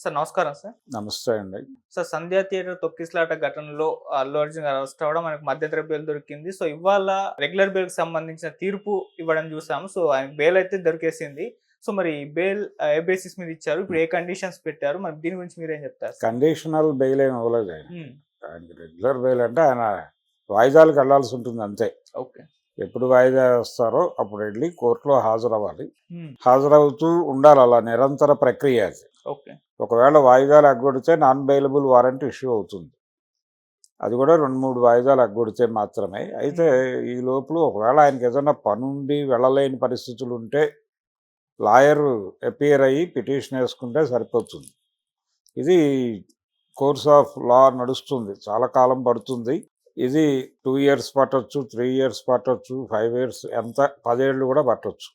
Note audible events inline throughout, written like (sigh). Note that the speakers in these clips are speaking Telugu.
సార్ నమస్కారం సార్. నమస్తే అండి. సార్ సంధ్యా థియేటర్ తొక్కిసలాట ఘటనలో అల్లు అర్జున్ గారు అరెస్ట్ అవ్వడం మనకు మధ్యంతర బెయిల్ దొరికింది. సో ఇవాళ రెగ్యులర్ బెయిల్కి సంబంధించిన తీర్పు ఇవ్వడం చూసాము. సో ఆయన బెయిల్ అయితే దొరికేసింది. సో మరి బెయిల్ ఏ బేసిస్ మీద ఇచ్చారు? ఇప్పుడు ఏ కండిషన్స్ పెట్టారు? మరి దీని గురించి మీరేం చెప్తారు కండిషనల్ బెయిల్ ఏమి ఇవ్వలేదు ఆయన. రెగ్యులర్ బెయిల్ అంటే ఆయన వాయిదాలకు వెళ్ళాల్సి ఉంటుంది అంతే. ఓకే. ఎప్పుడు వాయిదా వస్తారో అప్పుడు వెళ్ళి కోర్టులో హాజరవ్వాలి. హాజరవుతూ ఉండాలి అలా నిరంతర ప్రక్రియ అది. ఒకవేళ వాయిదాలు ఎగ్గొడితే నాన్ బెయిలబుల్ వారెంట్ ఇష్యూ అవుతుంది. అది కూడా రెండు మూడు వాయిదాలు ఎగ్గొడితే మాత్రమే. అయితే ఈ లోపల ఒకవేళ ఆయనకి ఏదైనా పనుండి వెళ్ళలేని పరిస్థితులు ఉంటే లాయర్ అపియర్ అయ్యి పిటిషన్ వేసుకుంటే సరిపోతుంది. ఇది కోర్స్ ఆఫ్ లా నడుస్తుంది. చాలా కాలం పడుతుంది. ఇది టూ ఇయర్స్ పట్టొచ్చు త్రీ ఇయర్స్ పట్టొచ్చు ఫైవ్ ఇయర్స్ ఎంత పదేళ్ళు కూడా పట్టొచ్చు.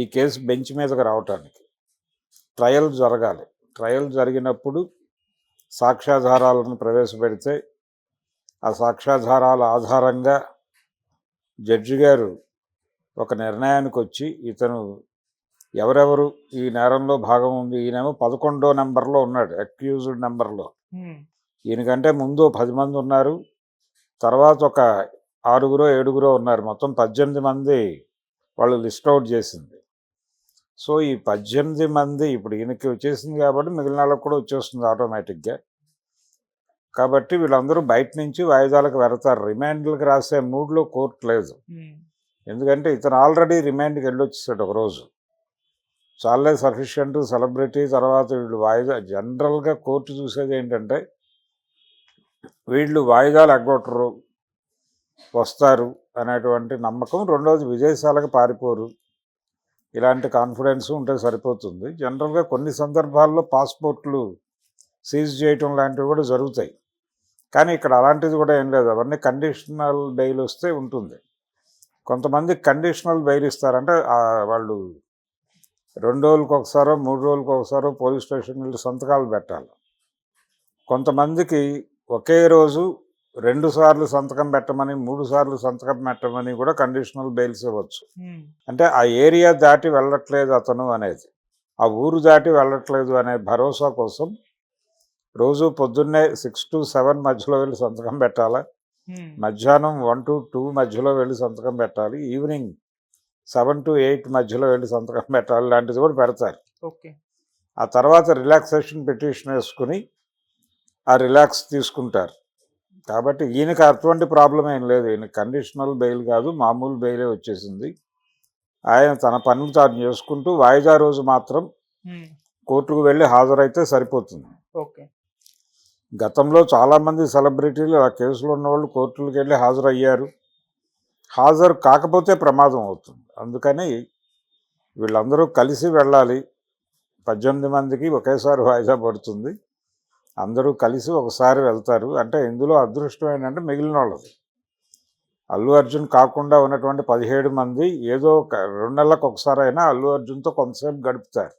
ఈ కేసు బెంచ్ మీదకి రావటానికి. ట్రయల్ జరగాలి. ట్రయల్ జరిగినప్పుడు సాక్ష్యాధారాలను ప్రవేశపెడితే ఆ సాక్ష్యాధారాల ఆధారంగా జడ్జి గారు ఒక నిర్ణయానికి వచ్చి ఇతను ఎవరెవరు ఈ నేరంలో భాగం ఉంది ఈయనేమో పదకొండో నెంబర్లో ఉన్నాడు అక్యూజ్డ్ నెంబర్లో. ఈయనకంటే ముందు పది మంది ఉన్నారు తర్వాత ఒక ఆరుగురో ఏడుగురో ఉన్నారు. మొత్తం పద్దెనిమిది మంది వాళ్ళు లిస్ట్ అవుట్ చేసింది. సో ఈ పద్దెనిమిది మంది ఇప్పుడు ఈయనకి వచ్చేసింది కాబట్టి మిగిలిన వాళ్ళకి కూడా వచ్చేస్తుంది ఆటోమేటిక్గా. కాబట్టి వీళ్ళందరూ బయట నుంచి వాయిదాలకు వెళతారు. రిమాండ్లకు రాసే మూడ్లో కోర్టు లేదు. ఎందుకంటే ఇతను ఆల్రెడీ రిమాండ్కి వెళ్ళొచ్చేసాడు ఒక రోజు. చాలే సఫిషియంట్ సెలబ్రిటీ తర్వాత వీళ్ళు వాయిదా జనరల్గా కోర్టు చూసేది ఏంటంటే వీళ్ళు వాయిదాలు ఎగ్గొట్టరు వస్తారు అనేటువంటి నమ్మకం రెండోది విదేశాలకు పారిపోరు. ఇలాంటి కాన్ఫిడెన్స్ ఉంటే సరిపోతుంది. జనరల్గా కొన్ని సందర్భాల్లో పాస్పోర్ట్లు సీజ్ చేయటం లాంటివి కూడా జరుగుతాయి. కానీ ఇక్కడ అలాంటిది కూడా ఏం లేదు. అవన్నీ కండిషనల్ బెయిల్ వస్తే ఉంటుంది. కొంతమంది కండిషనల్ బెయిల్ ఇస్తారంటే వాళ్ళు రెండు రోజులకు ఒకసారో మూడు రోజులకు ఒకసారో పోలీస్ స్టేషన్ వెళ్ళి సంతకాలు పెట్టాలి. కొంతమందికి ఒకే రోజు రెండు సార్లు సంతకం పెట్టమని మూడు సార్లు సంతకం పెట్టమని కూడా కండిషనల్ బెయిల్స్ ఇవ్వచ్చు. అంటే ఆ ఏరియా దాటి వెళ్ళట్లేదు అతను అనేది. ఆ ఊరు దాటి వెళ్ళట్లేదు అనే భరోసా కోసం రోజు పొద్దున్నే సిక్స్ టు సెవెన్ మధ్యలో వెళ్ళి సంతకం పెట్టాలా? మధ్యాహ్నం వన్ టు టూ మధ్యలో వెళ్ళి సంతకం పెట్టాలి. ఈవినింగ్ సెవెన్ టు ఎయిట్ మధ్యలో వెళ్ళి సంతకం పెట్టాలి. లాంటిది కూడా పెడతారు. ఓకే. ఆ తర్వాత రిలాక్సేషన్ పిటిషన్ వేసుకుని ఆ రిలాక్స్ తీసుకుంటారు. కాబట్టి ఈయనకి అటువంటి ప్రాబ్లం ఏం లేదు. ఈయన కండిషనల్ బెయిల్ కాదు మామూలు బెయిలే వచ్చేసింది. ఆయన తన పనులు తాను చేసుకుంటూ వాయిదా రోజు మాత్రం కోర్టుకు వెళ్ళి హాజరైతే సరిపోతుంది. ఓకే. గతంలో చాలామంది సెలబ్రిటీలు ఆ కేసులో ఉన్నవాళ్ళు కోర్టులకు వెళ్ళి హాజరయ్యారు. హాజరు కాకపోతే ప్రమాదం అవుతుంది. అందుకని వీళ్ళందరూ కలిసి వెళ్ళాలి. పద్దెనిమిది మందికి ఒకేసారి వాయిదా పడుతుంది. అందరూ కలిసి ఒకసారి వెళ్తారు. అంటే ఇందులో అదృష్టం ఏంటంటే మిగిలిన వాళ్ళది. అల్లు అర్జున్ కాకుండా ఉన్నటువంటి పదిహేడు మంది ఏదో ఒక రెండు నెలలకు ఒకసారి అయినా అల్లు అర్జున్తో కొంతసేపు గడుపుతారు.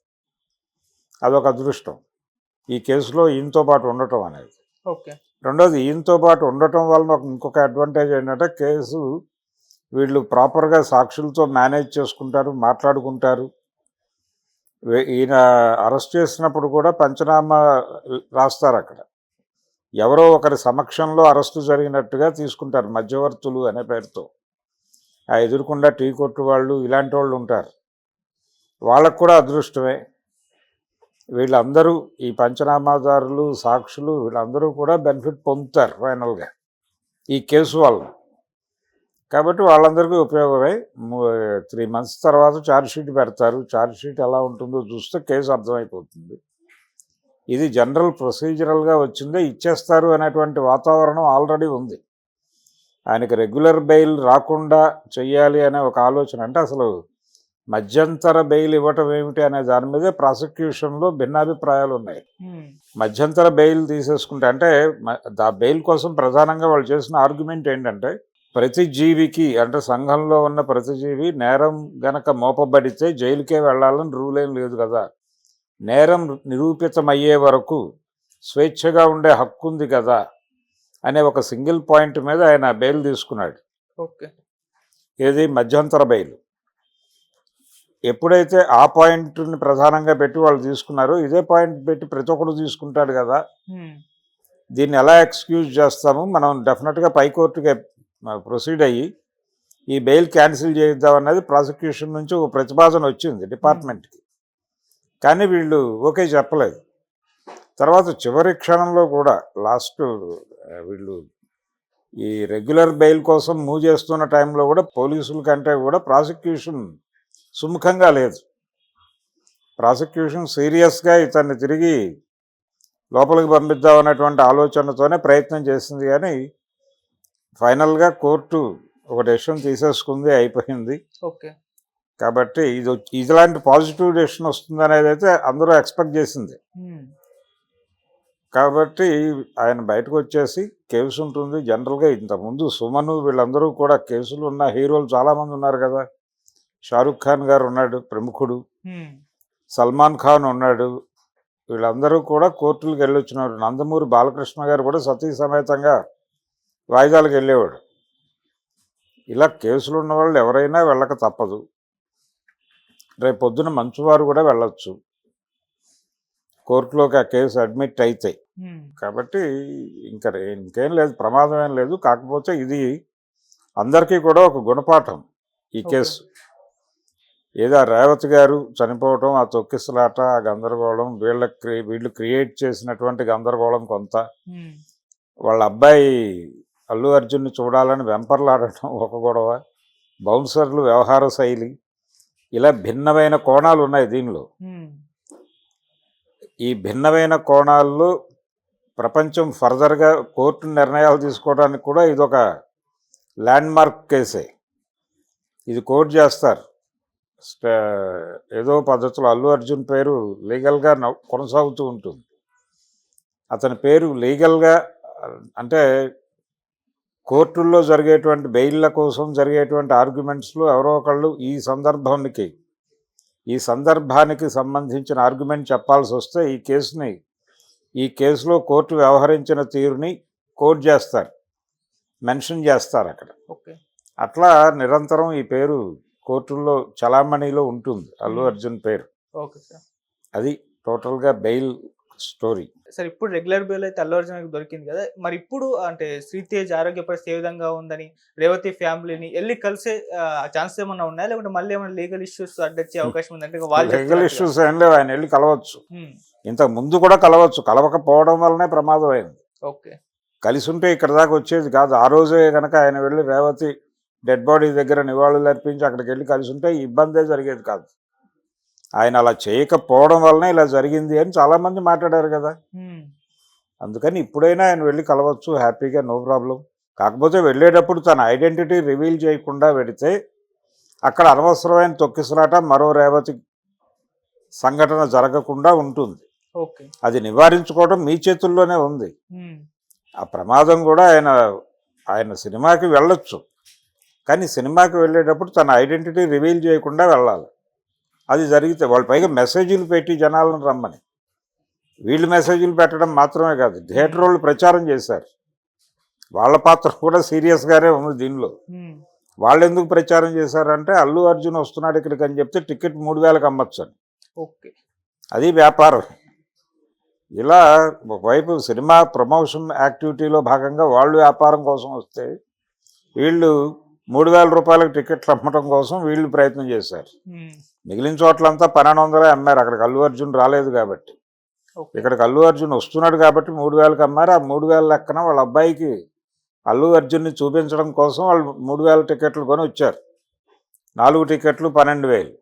అదొక అదృష్టం. ఈ కేసులో ఈయనతో పాటు ఉండటం అనేది. ఓకే. రెండోది ఈయనతో పాటు ఉండటం వలన ఒక ఇంకొక అడ్వాంటేజ్ ఏంటంటే కేసు వీళ్ళు ప్రాపర్గా సాక్షులతో మేనేజ్ చేసుకుంటారు మాట్లాడుకుంటారు. ఈయన అరెస్ట్ చేసినప్పుడు కూడా పంచనామా రాస్తారు అక్కడ. ఎవరో ఒకరి సమక్షంలో అరెస్టు జరిగినట్టుగా తీసుకుంటారు మధ్యవర్తులు అనే పేరుతో. ఆ ఎదురుకుండా టీ కొట్టు వాళ్ళు ఇలాంటి వాళ్ళు ఉంటారు. వాళ్ళకు కూడా అదృష్టమే. వీళ్ళందరూ ఈ పంచనామాదారులు సాక్షులు వీళ్ళందరూ కూడా బెనిఫిట్ పొందుతారు ఫైనల్గా. ఈ కేసు వల్ల కాబట్టి వాళ్ళందరికీ ఉపయోగమే. త్రీ మంత్స్ తర్వాత ఛార్జ్ షీట్ పెడతారు. ఛార్జ్ షీట్ ఎలా ఉంటుందో చూస్తే కేసు అర్థమైపోతుంది. ఇది జనరల్ ప్రొసీజరల్గా వచ్చిందే ఇచ్చేస్తారు అనేటువంటి వాతావరణం ఆల్రెడీ ఉంది. ఆయనకి రెగ్యులర్ బెయిల్ రాకుండా చెయ్యాలి అనే ఒక ఆలోచన అంటే అసలు మధ్యంతర బెయిల్ ఇవ్వటం ఏమిటి అనే దాని మీదే ప్రాసిక్యూషన్లో భిన్నాభిప్రాయాలు ఉన్నాయి. ఉమ్, మధ్యంతర బెయిల్ తీసేసుకుంటే అంటే దా బెయిల్ కోసం ప్రధానంగా వాళ్ళు చేసిన ఆర్గ్యుమెంట్ ఏంటంటే ప్రతి జీవికి అంటే సంఘంలో ఉన్న ప్రతి జీవి నేరం గనక మోపబడితే జైలుకే వెళ్ళాలని రూల్ ఏం లేదు కదా. నేరం నిరూపితమయ్యే వరకు స్వేచ్ఛగా ఉండే హక్కు ఉంది కదా అనే ఒక సింగిల్ పాయింట్ మీద ఆయన బెయిల్ తీసుకున్నాడు. ఓకే. ఏది? మధ్యంతర బెయిల్. ఎప్పుడైతే ఆ పాయింట్ని ప్రధానంగా పెట్టి వాళ్ళు తీసుకున్నారో ఇదే పాయింట్ పెట్టి ప్రతి ఒక్కరు తీసుకుంటాడు కదా. దీన్ని ఎలా ఎక్స్క్యూజ్ చేస్తాము? మనం డెఫినెట్గా పై కోర్టుకి ప్రొసీడ్ అయ్యి ఈ బెయిల్ క్యాన్సిల్ చేద్దాం అన్నది ప్రాసిక్యూషన్ నుంచి ఒక ప్రతిపాదన వచ్చింది డిపార్ట్మెంట్కి కానీ వీళ్ళు ఓకే చెప్పలేదు. తర్వాత చివరి క్షణంలో కూడా లాస్ట్ వీళ్ళు ఈ రెగ్యులర్ బెయిల్ కోసం మూవ్ చేస్తున్న టైంలో కూడా పోలీసుల కంటే కూడా ప్రాసిక్యూషన్ సుముఖంగా లేదు. ప్రాసిక్యూషన్ సీరియస్గా ఇతన్ని తిరిగి లోపలికి పంపిద్దాం అన్నటువంటి ఆలోచనతోనే ప్రయత్నం చేసింది కానీ ఫైనల్గా కోర్టు ఒక డెసిషన్ తీసేసుకుంది అయిపోయింది. ఓకే. కాబట్టి ఇది ఇలాంటి పాజిటివ్ డెసిషన్ వస్తుంది అనేది అయితే అందరూ ఎక్స్పెక్ట్ చేసింది. కాబట్టి ఆయన బయటకు వచ్చేసి కేసు ఉంటుంది. జనరల్గా ఇంతకుముందు సుమను వీళ్ళందరూ కూడా కేసులు ఉన్న హీరోలు చాలామంది ఉన్నారు కదా. షారుఖ్ ఖాన్ గారు ఉన్నాడు ప్రముఖుడు. సల్మాన్ ఖాన్ ఉన్నాడు. వీళ్ళందరూ కూడా కోర్టులకు వెళ్ళొచ్చినారు. నందమూరి బాలకృష్ణ గారు కూడా సతీ సమేతంగా వాయిదాలకు వెళ్ళేవాడు. ఇలా కేసులు ఉన్న వాళ్ళు ఎవరైనా వెళ్ళక తప్పదు. రేపు పొద్దున మంచువారు కూడా వెళ్ళొచ్చు. కోర్టులోకి ఆ కేసు అడ్మిట్ అయితే. కాబట్టి ఇంకా ఇంకేం లేదు ప్రమాదం ఏం లేదు. కాకపోతే ఇది అందరికీ కూడా ఒక గుణపాఠం ఈ. కేసు. ఏదో రేవతి గారు చనిపోవటం ఆ తొక్కిసలాట ఆ గందరగోళం వీళ్ళ క్రి వీళ్ళు క్రియేట్ చేసినటువంటి గందరగోళం కొంత. వాళ్ళ అబ్బాయి అల్లు అర్జున్ని చూడాలని వెంపర్లాడటం (laughs) ఒక గొడవ బౌన్సర్లు వ్యవహార శైలి ఇలా భిన్నమైన కోణాలు ఉన్నాయి దీనిలో. ఈ భిన్నమైన కోణాల్లో ప్రపంచం ఫర్దర్గా కోర్టు నిర్ణయాలు తీసుకోవడానికి కూడా ఇదొక ల్యాండ్ మార్క్ కేసే. ఇది కోర్టు చేస్తారు. ఏదో పద్ధతిలో అల్లు అర్జున్ పేరు లీగల్గా కొనసాగుతూ ఉంటుంది. అతని పేరు లీగల్గా అంటే కోర్టుల్లో జరిగేటువంటి బెయిల్ల కోసం జరిగేటువంటి ఆర్గ్యుమెంట్స్లో ఎవరో ఒకళ్ళు ఈ సందర్భానికి ఈ సందర్భానికి సంబంధించిన ఆర్గ్యుమెంట్ చెప్పాల్సి వస్తే ఈ కేసుని ఈ కేసులో కోర్టు వ్యవహరించిన తీరుని కోట్ చేస్తారు మెన్షన్ చేస్తారు అక్కడ. ఓకే. అట్లా నిరంతరం ఈ పేరు కోర్టుల్లో చలామణిలో ఉంటుంది అల్లు. అర్జున్ పేరు. Okay sir. అది టోటల్గా బెయిల్ స్టోరీ. సార్ ఇప్పుడు రెగ్యులర్ బెయిల్ అయితే అల్లు దొరికింది కదా మరి ఇప్పుడు అంటే శ్రీతేజ్ ఆరోగ్య పరిస్థితి ఏ విధంగా ఉందని రేవతి ఫ్యామిలీని వెళ్ళి కలిసే ఛాన్సెస్ ఏమన్నా ఉన్నాయా? లేకుంటే మళ్ళీ ఏమైనా లీగల్ ఇష్యూస్ అడ్డొచ్చే అవకాశం ఉందంటే వాళ్ళు లీగల్. ఇష్యూస్ ఏం లేవు ఆయన వెళ్ళి కలవచ్చు. ఇంతకు ముందు కూడా కలవచ్చు కలవకపోవడం వల్లనే ప్రమాదం అయింది. ఓకే. కలిసి ఉంటే ఇక్కడ దాకా వచ్చేది కాదు. ఆ రోజే కనుక ఆయన వెళ్ళి రేవతి డెడ్ బాడీ దగ్గర నివాళులు అర్పించి అక్కడికి వెళ్ళి కలిసి ఉంటే ఇబ్బందే జరిగేది కాదు. ఆయన అలా చేయకపోవడం వల్లనే ఇలా జరిగింది అని చాలామంది మాట్లాడారు కదా. అందుకని ఇప్పుడైనా ఆయన వెళ్ళి కలవచ్చు హ్యాపీగా నో ప్రాబ్లం. కాకపోతే వెళ్ళేటప్పుడు తన ఐడెంటిటీ రివీల్ చేయకుండా వెడితే అక్కడ అనవసరమైన తొక్కిసలాట మరో రేవతి సంఘటన జరగకుండా ఉంటుంది. అది నివారించుకోవడం మీ చేతుల్లోనే ఉంది. ఆ ప్రమాదం కూడా ఆయన ఆయన సినిమాకి వెళ్ళొచ్చు. కానీ సినిమాకి వెళ్ళేటప్పుడు తన ఐడెంటిటీ రివీల్ చేయకుండా వెళ్ళాలి. అది జరిగితే వాళ్ళ పైగా మెసేజ్లు పెట్టి జనాలను రమ్మని. వీళ్ళు మెసేజ్లు పెట్టడం మాత్రమే కాదు థియేటర్ వాళ్ళు ప్రచారం చేశారు. వాళ్ళ పాత్ర కూడా సీరియస్గానే ఉంది దీనిలో. వాళ్ళు ఎందుకు ప్రచారం చేశారంటే అల్లు అర్జున్ వస్తున్నాడు ఇక్కడికి అని చెప్తే టికెట్ మూడు వేలకు అమ్మచ్చు అని ఓకే. అది వ్యాపారం. ఇలా ఒకవైపు సినిమా ప్రమోషన్ యాక్టివిటీలో భాగంగా వాళ్ళు వ్యాపారం కోసం వస్తే వీళ్ళు మూడు వేల రూపాయలకు టికెట్లు అమ్మటం కోసం వీళ్ళు ప్రయత్నం చేశారు. మిగిలిన చోట్లంతా పన్నెండు వందలే అమ్మారు. అక్కడికి అల్లు అర్జున్ రాలేదు కాబట్టి. ఇక్కడికి అల్లు అర్జున్ వస్తున్నాడు కాబట్టి మూడు వేలకు అమ్మారు. ఆ మూడు వేల లెక్కన వాళ్ళ అబ్బాయికి అల్లు అర్జున్ని చూపించడం కోసం వాళ్ళు మూడు వేల టికెట్లు కొని వచ్చారు. నాలుగు టికెట్లు పన్నెండు వేలు.